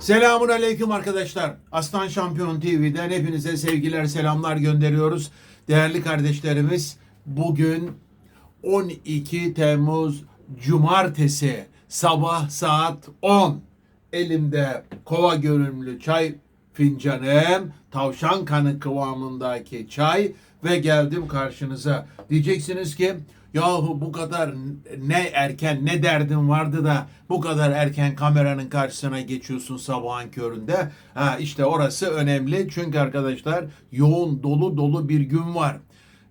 Selamun aleyküm arkadaşlar. Aslan Şampiyon TV'den hepinize sevgiler, selamlar gönderiyoruz. Değerli kardeşlerimiz, bugün 12 Temmuz Cumartesi sabah saat 10. Elimde kova görünümlü çay fincanım, tavşan kanı kıvamındaki çay ve geldim karşınıza. Diyeceksiniz ki yahu bu kadar ne erken ne derdin vardı da bu kadar erken kameranın karşısına geçiyorsun sabahın köründe. Ha işte orası önemli çünkü arkadaşlar yoğun dolu dolu bir gün var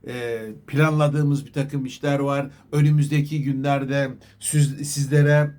e, planladığımız bir takım işler var. Önümüzdeki günlerde siz- sizlere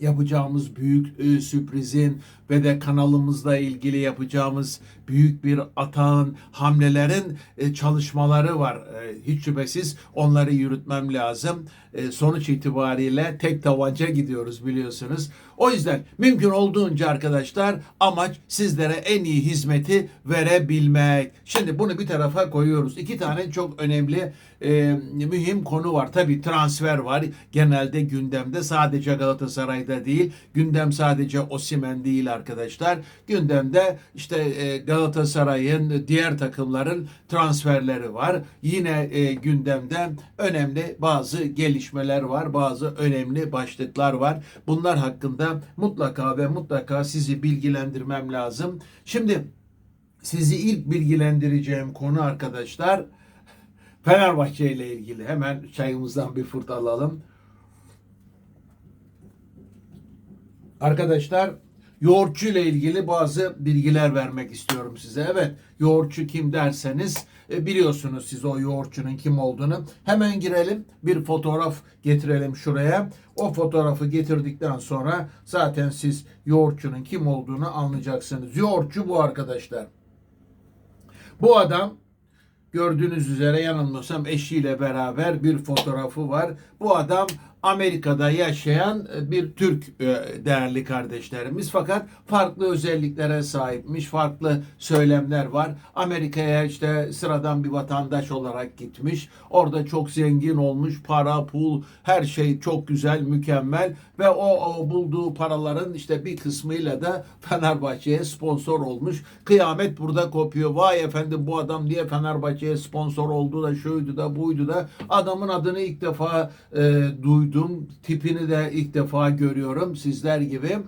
yapacağımız büyük e, sürprizin ve de kanalımızla ilgili yapacağımız büyük bir atağın, hamlelerin e, çalışmaları var. E, hiç şüphesiz onları yürütmem lazım. E, sonuç itibariyle tek tabanca gidiyoruz biliyorsunuz. O yüzden mümkün olduğunca arkadaşlar amaç sizlere en iyi hizmeti verebilmek. Şimdi bunu bir tarafa koyuyoruz. İki tane çok önemli e, mühim konu var. Tabii transfer var. Genelde gündemde sadece Galatasaray'da değil. Gündem sadece Osimen değil arkadaşlar. Gündemde işte e, Galatasaray'ın diğer takımların transferleri var. Yine e, gündemde önemli bazı gelişmeler var. Bazı önemli başlıklar var. Bunlar hakkında mutlaka ve mutlaka sizi bilgilendirmem lazım. Şimdi sizi ilk bilgilendireceğim konu arkadaşlar Fenerbahçe ile ilgili. Hemen çayımızdan bir fırt alalım. Arkadaşlar yoğurtçu ile ilgili bazı bilgiler vermek istiyorum size. Evet yoğurtçu kim derseniz e, biliyorsunuz siz o yoğurtçunun kim olduğunu. Hemen girelim bir fotoğraf getirelim şuraya. O fotoğrafı getirdikten sonra zaten siz yoğurtçunun kim olduğunu anlayacaksınız. Yoğurtçu bu arkadaşlar. Bu adam gördüğünüz üzere yanılmıyorsam eşiyle beraber bir fotoğrafı var. Bu adam Amerika'da yaşayan e, bir Türk e, değerli kardeşlerimiz fakat farklı özelliklere sahipmiş, farklı söylemler var. Amerika'ya işte sıradan bir vatandaş olarak gitmiş. Orada çok zengin olmuş, para, pul, her şey çok güzel, mükemmel ve o, o bulduğu paraların işte bir kısmıyla da Fenerbahçe'ye sponsor olmuş. Kıyamet burada kopuyor. Vay efendim bu adam niye Fenerbahçe'ye sponsor oldu da şuydu da buydu da adamın adını ilk defa e, duydum. Tipini de ilk defa görüyorum sizler gibi.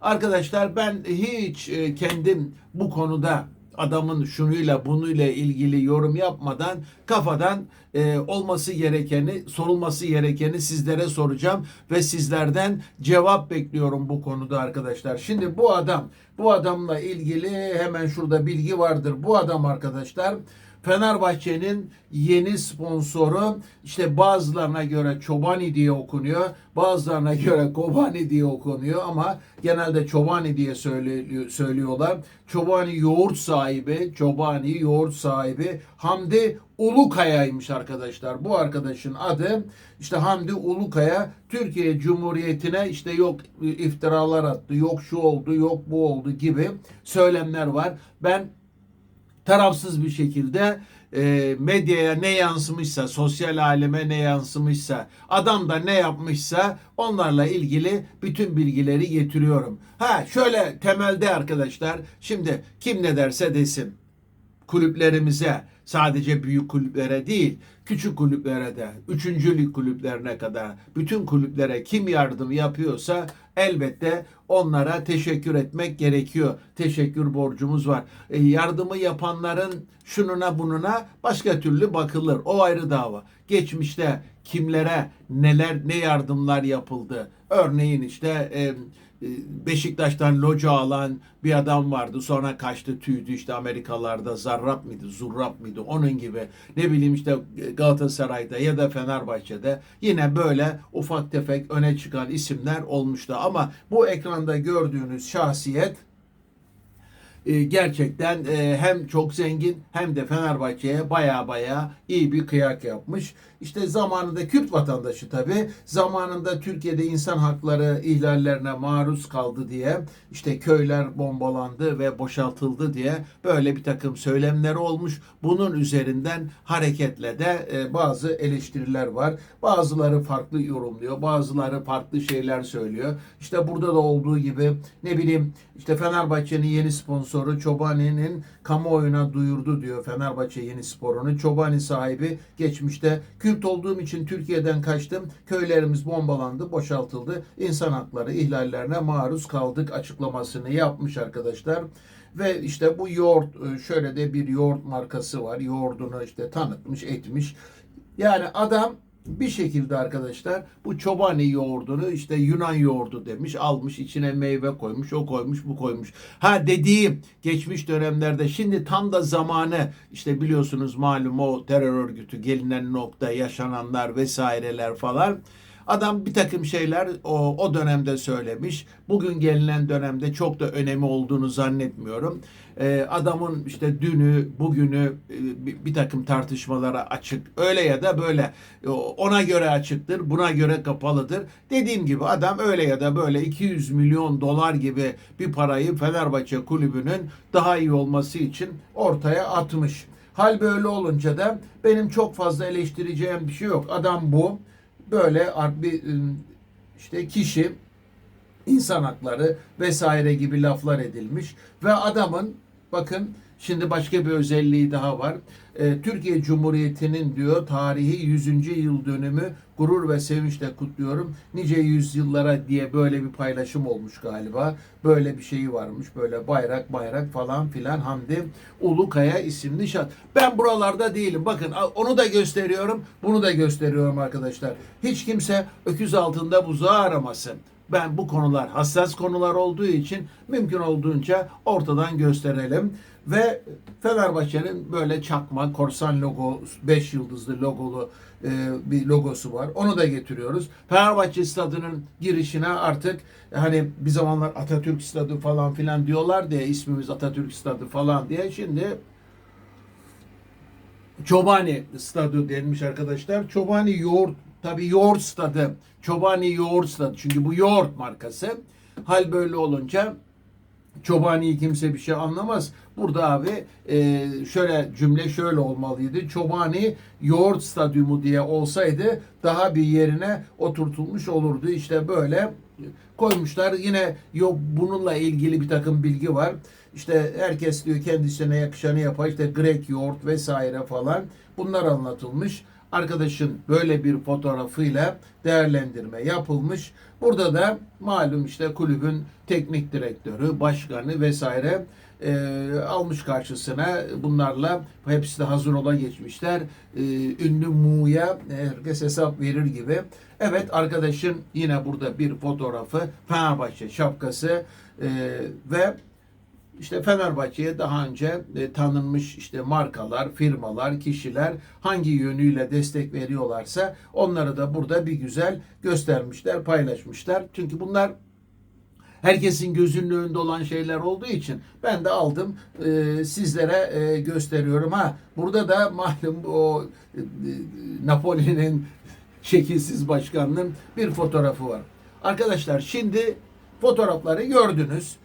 Arkadaşlar ben hiç e, kendim bu konuda adamın şunuyla bunuyla ilgili yorum yapmadan kafadan e, olması gerekeni, sorulması gerekeni sizlere soracağım ve sizlerden cevap bekliyorum bu konuda arkadaşlar. Şimdi bu adam, bu adamla ilgili hemen şurada bilgi vardır. Bu adam arkadaşlar Fenerbahçe'nin yeni sponsoru işte bazılarına göre Çobani diye okunuyor. Bazılarına göre Kobani diye okunuyor ama genelde Çobani diye söylüyor, söylüyorlar. Çobani yoğurt sahibi, Çobani yoğurt sahibi Hamdi Ulukaya'ymış arkadaşlar. Bu arkadaşın adı işte Hamdi Ulukaya Türkiye Cumhuriyeti'ne işte yok iftiralar attı, yok şu oldu, yok bu oldu gibi söylemler var. Ben tarafsız bir şekilde e, medyaya ne yansımışsa, sosyal aleme ne yansımışsa, adam da ne yapmışsa onlarla ilgili bütün bilgileri getiriyorum. Ha şöyle temelde arkadaşlar, şimdi kim ne derse desin kulüplerimize sadece büyük kulüplere değil küçük kulüplere de üçüncülük kulüplerine kadar bütün kulüplere kim yardım yapıyorsa elbette onlara teşekkür etmek gerekiyor. Teşekkür borcumuz var. E, yardımı yapanların şununa bununa başka türlü bakılır. O ayrı dava. Geçmişte kimlere neler ne yardımlar yapıldı. Örneğin işte e, Beşiktaş'tan loca alan bir adam vardı. Sonra kaçtı tüydü işte Amerikalarda Zarrab mıydı, Zurrab mıydı onun gibi. Ne bileyim işte Galatasaray'da ya da Fenerbahçe'de yine böyle ufak tefek öne çıkan isimler olmuştu. Ama bu ekranda gördüğünüz şahsiyet e, gerçekten e, hem çok zengin hem de Fenerbahçe'ye baya baya iyi bir kıyak yapmış. İşte zamanında Kürt vatandaşı tabi zamanında Türkiye'de insan hakları ihlallerine maruz kaldı diye işte köyler bombalandı ve boşaltıldı diye böyle bir takım söylemleri olmuş. Bunun üzerinden hareketle de e, bazı eleştiriler var. Bazıları farklı yorumluyor, bazıları farklı şeyler söylüyor. İşte burada da olduğu gibi ne bileyim işte Fenerbahçe'nin yeni sponsoru Çobani'nin kamuoyuna duyurdu diyor Fenerbahçe yeni sporunu. Çobani sahibi geçmişte Kürt olduğum için Türkiye'den kaçtım. Köylerimiz bombalandı, boşaltıldı. İnsan hakları ihlallerine maruz kaldık açıklamasını yapmış arkadaşlar. Ve işte bu yoğurt e, şöyle de bir yoğurt markası var. Yoğurdunu işte tanıtmış, etmiş. Yani adam bir şekilde arkadaşlar bu çobani yoğurdunu işte Yunan yoğurdu demiş. Almış içine meyve koymuş, o koymuş, bu koymuş. Ha dediğim geçmiş dönemlerde şimdi tam da zamanı işte biliyorsunuz malum o terör örgütü gelinen nokta yaşananlar vesaireler falan. Adam bir takım şeyler o, o dönemde söylemiş. Bugün gelinen dönemde çok da önemi olduğunu zannetmiyorum. Ee, adamın işte dünü, bugünü e, bir, bir takım tartışmalara açık. Öyle ya da böyle. Ona göre açıktır, buna göre kapalıdır. Dediğim gibi adam öyle ya da böyle 200 milyon dolar gibi bir parayı Fenerbahçe kulübünün daha iyi olması için ortaya atmış. Hal böyle olunca da benim çok fazla eleştireceğim bir şey yok. Adam bu böyle bir ım, işte kişi insan hakları vesaire gibi laflar edilmiş ve adamın bakın şimdi başka bir özelliği daha var. Ee, Türkiye Cumhuriyeti'nin diyor tarihi 100. yıl dönümü gurur ve sevinçle kutluyorum. Nice yüzyıllara diye böyle bir paylaşım olmuş galiba. Böyle bir şeyi varmış. Böyle bayrak bayrak falan filan Hamdi Ulukaya isimli şat. Ben buralarda değilim. Bakın onu da gösteriyorum. Bunu da gösteriyorum arkadaşlar. Hiç kimse öküz altında buzağı aramasın. Ben bu konular hassas konular olduğu için mümkün olduğunca ortadan gösterelim. Ve Fenerbahçe'nin böyle çakma korsan logo 5 yıldızlı logolu e, bir logosu var. Onu da getiriyoruz. Fenerbahçe stadının girişine artık hani bir zamanlar Atatürk stadı falan filan diyorlar diye ismimiz Atatürk stadı falan diye şimdi Çobani stadı denmiş arkadaşlar. Çobani yoğurt tabi yoğurt stadı. Çobani yoğurt stadı. Çünkü bu yoğurt markası. Hal böyle olunca Çobani'yi kimse bir şey anlamaz. Burada abi e, şöyle cümle şöyle olmalıydı. Çobani yoğurt stadyumu diye olsaydı daha bir yerine oturtulmuş olurdu. İşte böyle koymuşlar. Yine yok bununla ilgili bir takım bilgi var. İşte herkes diyor kendisine yakışanı yapar. İşte Grek yoğurt vesaire falan. Bunlar anlatılmış. Arkadaşın böyle bir fotoğrafıyla değerlendirme yapılmış. Burada da malum işte kulübün teknik direktörü, başkanı vesaire e, almış karşısına bunlarla hepsi de hazır ola geçmişler. E, ünlü Mu'ya herkes hesap verir gibi. Evet arkadaşın yine burada bir fotoğrafı Fenerbahçe şapkası e, ve işte Fenerbahçe'ye daha önce e, tanınmış işte markalar, firmalar, kişiler hangi yönüyle destek veriyorlarsa onları da burada bir güzel göstermişler, paylaşmışlar. Çünkü bunlar herkesin gözünün önünde olan şeyler olduğu için ben de aldım e, sizlere e, gösteriyorum. Ha burada da malum o e, Napoli'nin şekilsiz başkanının bir fotoğrafı var. Arkadaşlar şimdi fotoğrafları gördünüz.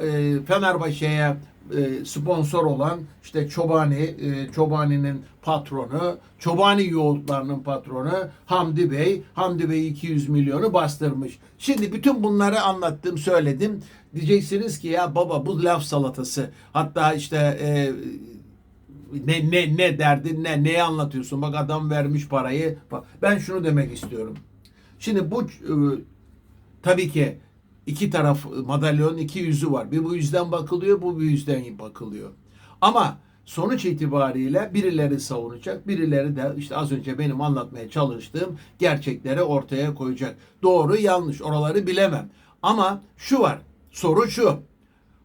E, Fenerbahçe'ye e, sponsor olan işte Çobani, e, Çobani'nin patronu, Çobani yoğurtlarının patronu Hamdi Bey. Hamdi Bey 200 milyonu bastırmış. Şimdi bütün bunları anlattım, söyledim. Diyeceksiniz ki ya baba bu laf salatası. Hatta işte e, ne ne ne derdin ne neyi anlatıyorsun? Bak adam vermiş parayı. Ben şunu demek istiyorum. Şimdi bu e, tabii ki iki taraf madalyonun iki yüzü var. Bir bu yüzden bakılıyor, bu bir yüzden bakılıyor. Ama sonuç itibariyle birileri savunacak, birileri de işte az önce benim anlatmaya çalıştığım gerçekleri ortaya koyacak. Doğru yanlış oraları bilemem. Ama şu var, soru şu.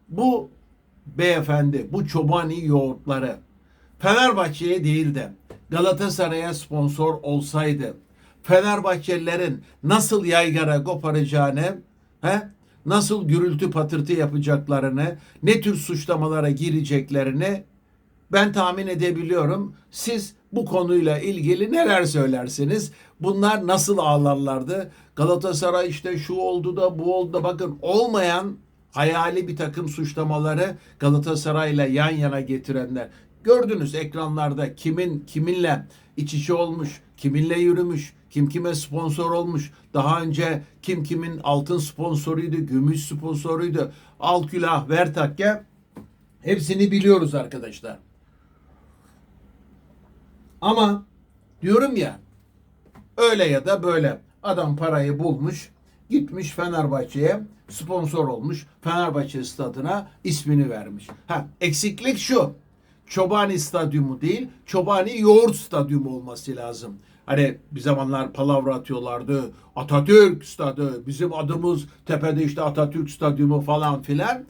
Bu beyefendi, bu çobani yoğurtları Fenerbahçe'ye değil de Galatasaray'a sponsor olsaydı Fenerbahçelilerin nasıl yaygara koparacağını he, nasıl gürültü patırtı yapacaklarını, ne tür suçlamalara gireceklerini ben tahmin edebiliyorum. Siz bu konuyla ilgili neler söylersiniz? Bunlar nasıl ağlarlardı? Galatasaray işte şu oldu da bu oldu da bakın olmayan hayali bir takım suçlamaları Galatasaray'la yan yana getirenler. Gördünüz ekranlarda kimin kiminle iç içe olmuş, kiminle yürümüş, kim kime sponsor olmuş. Daha önce kim kimin altın sponsoruydu, gümüş sponsoruydu. Al külah ver takke. Hepsini biliyoruz arkadaşlar. Ama diyorum ya öyle ya da böyle adam parayı bulmuş gitmiş Fenerbahçe'ye sponsor olmuş. Fenerbahçe stadına ismini vermiş. Ha eksiklik şu. Çobani Stadyumu değil, Çobani Yoğurt Stadyumu olması lazım. Hani bir zamanlar palavra atıyorlardı. Atatürk Stadı, bizim adımız tepede işte Atatürk Stadyumu falan filan.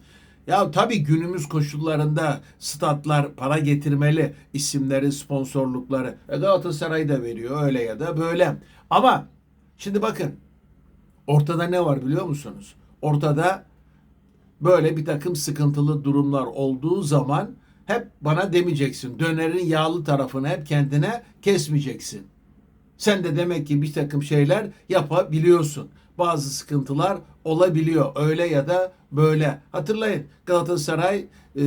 Ya tabii günümüz koşullarında statlar para getirmeli. isimleri, sponsorlukları. E Galatasaray da veriyor öyle ya da böyle. Ama şimdi bakın ortada ne var biliyor musunuz? Ortada böyle bir takım sıkıntılı durumlar olduğu zaman hep bana demeyeceksin. Dönerin yağlı tarafını hep kendine kesmeyeceksin. Sen de demek ki bir takım şeyler yapabiliyorsun. Bazı sıkıntılar olabiliyor. Öyle ya da böyle. Hatırlayın Galatasaray e,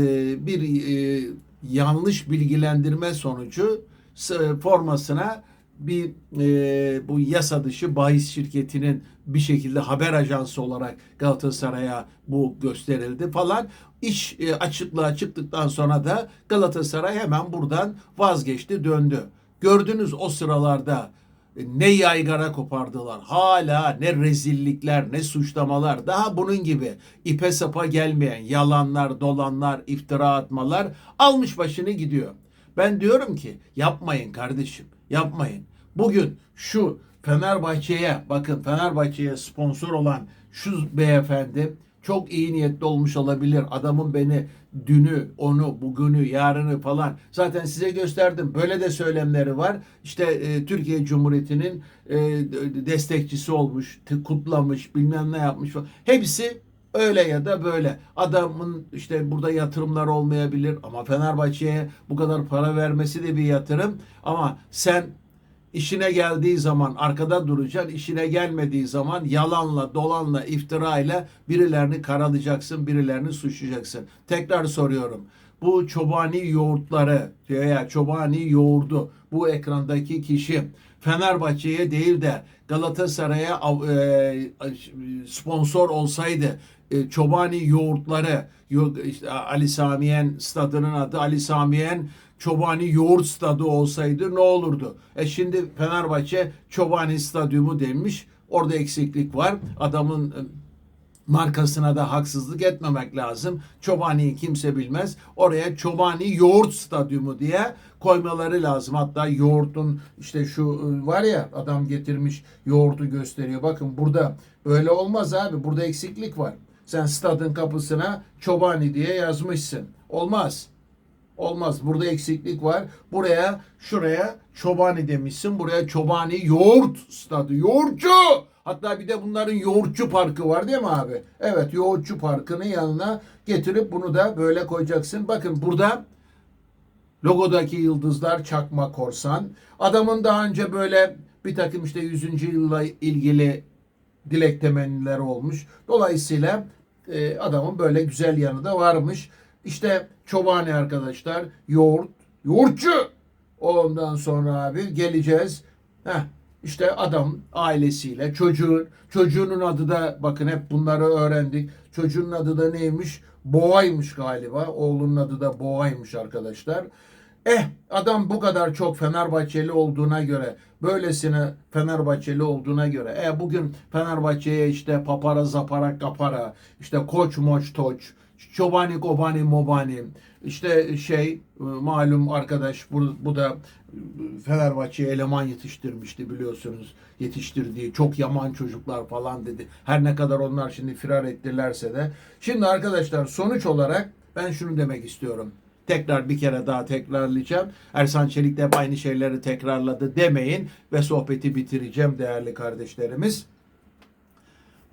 bir e, yanlış bilgilendirme sonucu s- formasına bir e, bu yasa dışı bahis şirketinin bir şekilde haber ajansı olarak Galatasaray'a bu gösterildi falan. İş e, açıklığa çıktıktan sonra da Galatasaray hemen buradan vazgeçti döndü. Gördünüz o sıralarda ne yaygara kopardılar. Hala ne rezillikler, ne suçlamalar. Daha bunun gibi ipe sapa gelmeyen yalanlar, dolanlar, iftira atmalar almış başını gidiyor. Ben diyorum ki yapmayın kardeşim, yapmayın. Bugün şu Fenerbahçe'ye bakın Fenerbahçe'ye sponsor olan şu beyefendi çok iyi niyetli olmuş olabilir. Adamın beni dünü, onu, bugünü, yarını falan zaten size gösterdim. Böyle de söylemleri var. İşte e, Türkiye Cumhuriyeti'nin e, destekçisi olmuş, kutlamış, bilmem ne yapmış falan. Hepsi öyle ya da böyle. Adamın işte burada yatırımlar olmayabilir ama Fenerbahçe'ye bu kadar para vermesi de bir yatırım. Ama sen İşine geldiği zaman arkada duracaksın, işine gelmediği zaman yalanla, dolanla, iftirayla birilerini karalayacaksın, birilerini suçlayacaksın. Tekrar soruyorum. Bu çobani yoğurtları veya çobani yoğurdu bu ekrandaki kişi Fenerbahçe'ye değil de Galatasaray'a e, sponsor olsaydı çobani yoğurtları yo- işte Ali Samiyen stadının adı Ali Samiyen Çobani Yoğurt Stadı olsaydı ne olurdu? E şimdi Fenerbahçe Çobani Stadyumu demiş. Orada eksiklik var. Adamın e, markasına da haksızlık etmemek lazım. Çobani'yi kimse bilmez. Oraya Çobani Yoğurt Stadyumu diye koymaları lazım. Hatta yoğurtun işte şu e, var ya adam getirmiş yoğurdu gösteriyor. Bakın burada böyle olmaz abi. Burada eksiklik var. Sen stadın kapısına Çobani diye yazmışsın. Olmaz. Olmaz. Burada eksiklik var. Buraya şuraya Çobani demişsin. Buraya Çobani Yoğurt Stadı. Yoğurtçu! Hatta bir de bunların yoğurtçu parkı var değil mi abi? Evet yoğurtçu parkının yanına getirip bunu da böyle koyacaksın. Bakın burada logodaki yıldızlar çakma korsan. Adamın daha önce böyle bir takım işte 100. yılla ilgili dilek temennileri olmuş. Dolayısıyla e, adamın böyle güzel yanı da varmış. İşte çobani arkadaşlar yoğurt, yoğurtçu. Ondan sonra abi geleceğiz. Heh, işte adam ailesiyle çocuğun çocuğunun adı da bakın hep bunları öğrendik. Çocuğun adı da neymiş? Boğaymış galiba. Oğlunun adı da Boğaymış arkadaşlar. Eh adam bu kadar çok Fenerbahçeli olduğuna göre böylesine Fenerbahçeli olduğuna göre e bugün Fenerbahçe'ye işte papara zapara kapara işte koç moç toç çobani kobani mobani işte şey e, malum arkadaş bu, bu da Fenerbahçe'ye eleman yetiştirmişti biliyorsunuz yetiştirdiği çok yaman çocuklar falan dedi. Her ne kadar onlar şimdi firar ettilerse de. Şimdi arkadaşlar sonuç olarak ben şunu demek istiyorum. Tekrar bir kere daha tekrarlayacağım. Ersan Çelik de aynı şeyleri tekrarladı demeyin ve sohbeti bitireceğim değerli kardeşlerimiz.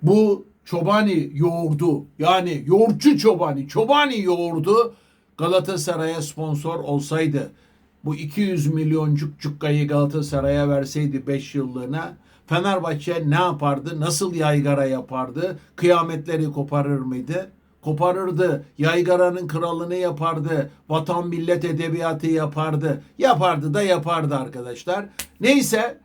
Bu Çobani yoğurdu yani yoğurtçu Çobani, Çobani yoğurdu Galatasaray'a sponsor olsaydı bu 200 milyoncuk cukkayı Galatasaray'a verseydi 5 yıllığına Fenerbahçe ne yapardı? Nasıl yaygara yapardı? Kıyametleri koparır mıydı? Koparırdı. Yaygaranın kralını yapardı. Vatan millet edebiyatı yapardı. Yapardı da yapardı arkadaşlar. Neyse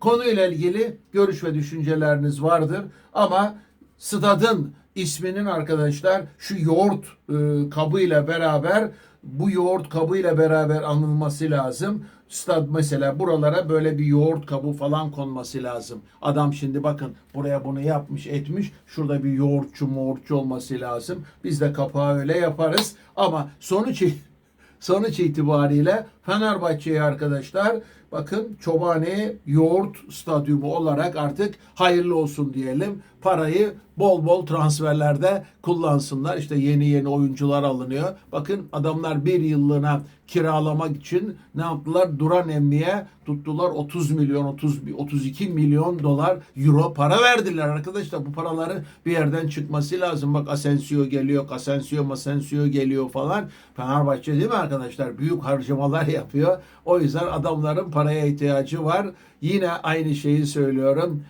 konuyla ilgili görüş ve düşünceleriniz vardır. Ama stadın isminin arkadaşlar şu yoğurt e, kabıyla beraber bu yoğurt kabıyla beraber anılması lazım. Stad mesela buralara böyle bir yoğurt kabı falan konması lazım. Adam şimdi bakın buraya bunu yapmış etmiş. Şurada bir yoğurtçu moğurtçu olması lazım. Biz de kapağı öyle yaparız. Ama sonuç Sonuç itibariyle Fenerbahçe'ye arkadaşlar bakın Çobani Yoğurt Stadyumu olarak artık hayırlı olsun diyelim. Parayı bol bol transferlerde kullansınlar. İşte yeni yeni oyuncular alınıyor. Bakın adamlar bir yıllığına kiralamak için ne yaptılar? Duran emmiye tuttular 30 milyon 30 32 milyon dolar euro para verdiler arkadaşlar. Bu paraların bir yerden çıkması lazım. Bak Asensio geliyor, Asensio, Masensio geliyor falan. Fenerbahçe değil mi arkadaşlar? Büyük harcamalar yapıyor. O yüzden adamların paraya ihtiyacı var. Yine aynı şeyi söylüyorum.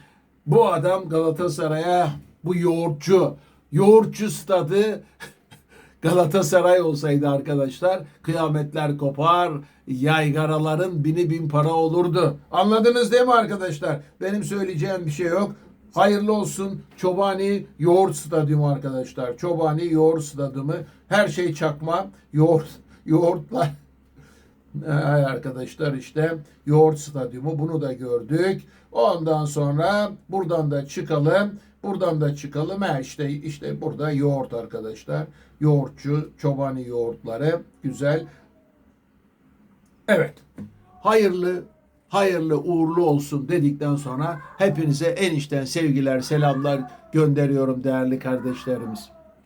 Bu adam Galatasaray'a bu yoğurtçu, yoğurtçu stadı Galatasaray olsaydı arkadaşlar kıyametler kopar, yaygaraların bini bin para olurdu. Anladınız değil mi arkadaşlar? Benim söyleyeceğim bir şey yok. Hayırlı olsun Çobani Yoğurt Stadyumu arkadaşlar. Çobani Yoğurt Stadyumu. Her şey çakma. Yoğurt, yoğurtlar. Arkadaşlar işte yoğurt stadyumu bunu da gördük. Ondan sonra buradan da çıkalım. Buradan da çıkalım. Ha işte işte burada yoğurt arkadaşlar. Yoğurtçu, çobani yoğurtları güzel. Evet. Hayırlı hayırlı uğurlu olsun dedikten sonra hepinize en içten sevgiler, selamlar gönderiyorum değerli kardeşlerimiz.